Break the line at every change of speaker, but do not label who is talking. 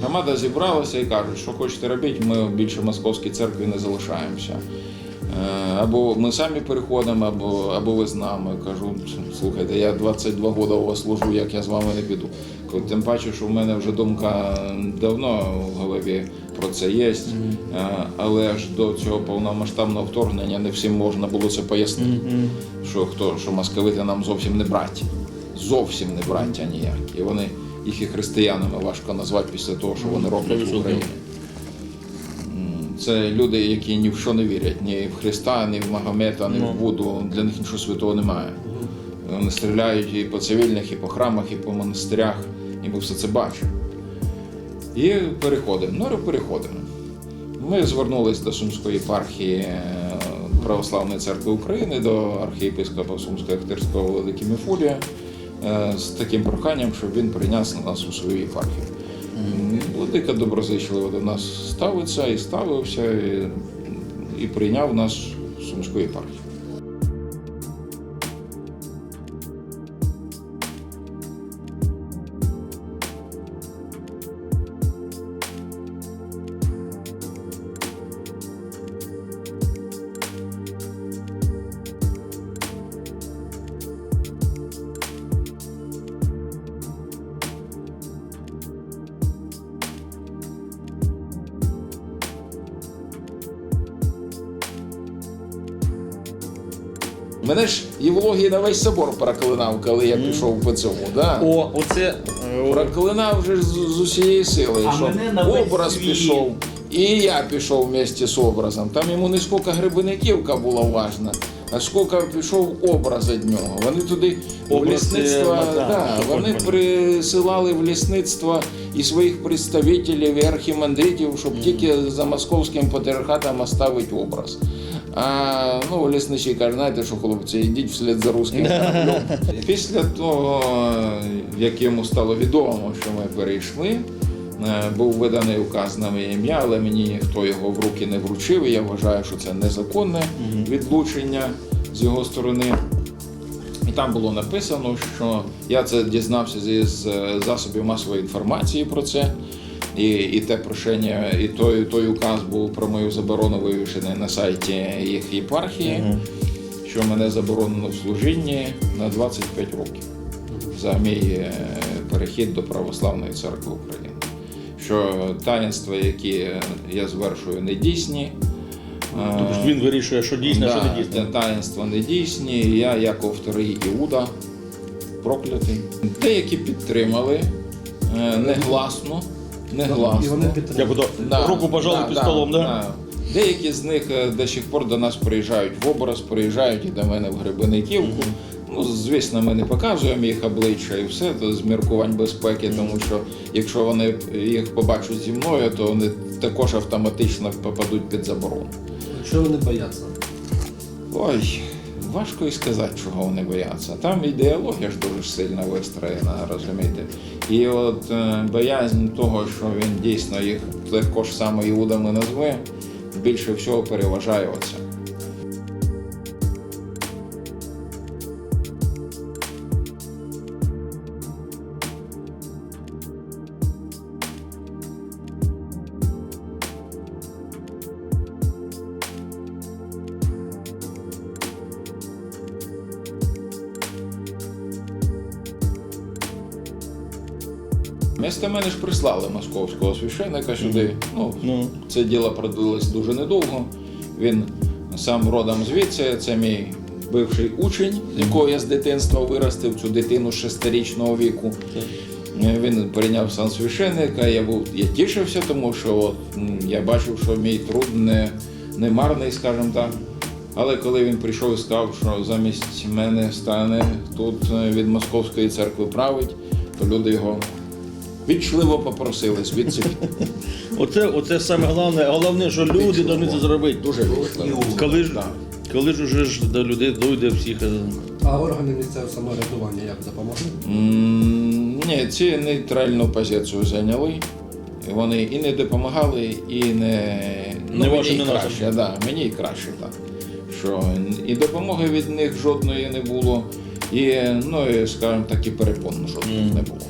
Громада зібралася і кажуть, що хочете робити, ми більше московській церкві не залишаємося. Е, Або ми самі переходимо, або, або ви з нами. Кажу, слухайте, я 22 роки у вас служу, як я з вами не піду. Тим паче, що в мене вже думка давно в голові про це є. Е, Але ж до цього повномасштабного вторгнення не всім можна було це пояснити. Що хто, що московити нам зовсім не браті. Зовсім не браття ніякі. І вони їх і християнами важко назвати після того, що вони роблять в Україні. Це люди, які ні в що не вірять, ні в Христа, ні в Магомета, ні в Буду. Для них нічого святого немає. Вони стріляють і по цивільних, і по храмах, і по монастирях, і ми все це бачимо. І переходимо. Ну, переходимо. Ми звернулись до Сумської єпархії е, Православної церкви України, до архієпископа Сумського Ахтирського Великий Мефулія з таким проханням, щоб він прийняв нас у свою єпархію. Владика доброзичливо до нас ставиться і ставився, і, і прийняв нас в Сумської єпархію. Мене ж Євлогій на весь собор проклинав, коли я пішов по цьому. Да?
О, оце. е,
Проклинав вже з, з усієї сили,
А
що
мене на весь
образ
світ.
пішов. І я пішов вместе з образом. Там йому не скільки грибниківка була важна, а скільки пішов образ від нього. Вони туди в
Образ,
лісництво,
е, да,
да,
щоб
вони присилали в лісництво і своїх представителів, і архімандритів, щоб тільки за московським патріархатом оставити образ. А ну, лісничий каже, знаєте що, хлопці, йдіть вслід за русським кораблем. Після того, як йому стало відомо, що ми перейшли, е, був виданий указ на моє ім'я, але мені ніхто його в руки не вручив. І я вважаю, що це незаконне відлучення з його сторони. І там було написано, що я це дізнався з е, засобів масової інформації про це. І, і те прошення, і той, той указ був про мою заборону вивішений на сайті їх єпархії, що мене заборонено в служінні на 25 років за мій е, перехід до Православної церкви України. Що таїнства, які я звершую, не дійсні. Е,
Тобто він вирішує, що дійсно, що не
Да,
дійсно.
те таїнства не дійсні. Я, як вторий Іуда, проклятий. Деякі підтримали е, негласно. Негласно.
І вони підтримують.
Як ото
Да,
руку пожали
да,
під
да,
столом, да?
да. Деякі з них е, до сих пор до нас приїжджають в образ, приїжджають і до мене в Гребениківку. Ну, звісно, ми не показуємо їх обличчя і все то з міркувань безпеки, тому що якщо вони їх побачать зі мною, то вони також автоматично попадуть під заборону.
Що вони бояться?
Ой, важко і сказати, чого вони бояться. Там ідеологія ж дуже сильно вистроєна, розумієте. І от е, боязнь того, що він дійсно їх також саме іудами назве, більше всього переважає оце. Вместо мене ж прислали московського священника сюди. Ну,
Ну.
Це діло продлилось дуже недовго. Він сам родом звідси, це мій бивший учень, якого я з дитинства виростив, цю дитину шестирічного віку. Він прийняв сан священника, я був я тішився, тому що от, я бачив, що мій труд не, не марний, скажімо так. Але коли він прийшов і сказав, що замість мене стане тут е, від московської церкви править, то люди його вічливо попросили звідси.
Оце, оце саме головне. Головне, що люди повинні це зробити.
Дуже вічливо.
Коли ж, коли ж уже ж до людей дойде всіх. е,
А органи місцевого самоврядування як допомогли?
М, Ні, ці нейтральну позицію зайняли. І Вони і не допомагали, і не, ну,
Не
мені
ваше,
і
не наше.
краще, да, мені і краще так. Що і допомоги від них жодної не було, і, ну, і, скажімо так, і перепон жодних не було.